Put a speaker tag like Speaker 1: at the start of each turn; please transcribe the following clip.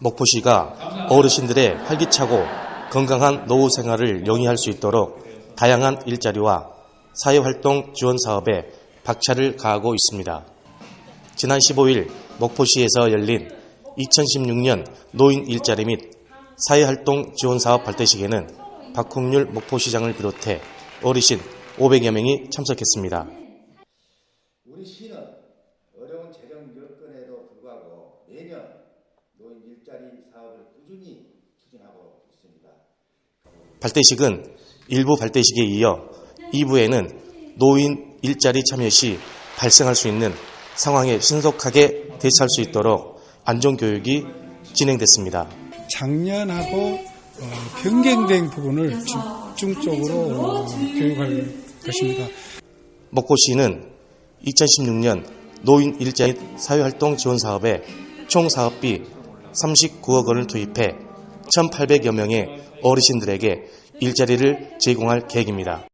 Speaker 1: 목포시가 어르신들의 활기차고 건강한 노후 생활을 영위할 수 있도록 다양한 일자리와 사회활동 지원 사업에 박차를 가하고 있습니다. 지난 15일 목포시에서 열린 2016년 노인 일자리 및 사회활동 지원 사업 발대식에는 박홍률 목포시장을 비롯해 어르신 500여 명이 참석했습니다.
Speaker 2: 우리 시는 어려운 재정 여건에도 불구하고 매년 노인 일자리 사업을 꾸준히 추진하고 있습니다.
Speaker 1: 발대식은 일부 발대식에 이어 2부에는 노인 일자리 참여 시 발생할 수 있는 상황에 신속하게 대처할 수 있도록 안전교육이 진행됐습니다.
Speaker 3: 작년하고 어, 변경된 부분을 집중적으로 어, 교육할 것입니다.
Speaker 1: 목포시는 2016년 노인 일자리 사회활동 지원 사업에 총 사업비 39억 원을 투입해 1,800여 명의 어르신들에게 일자리를 제공할 계획입니다.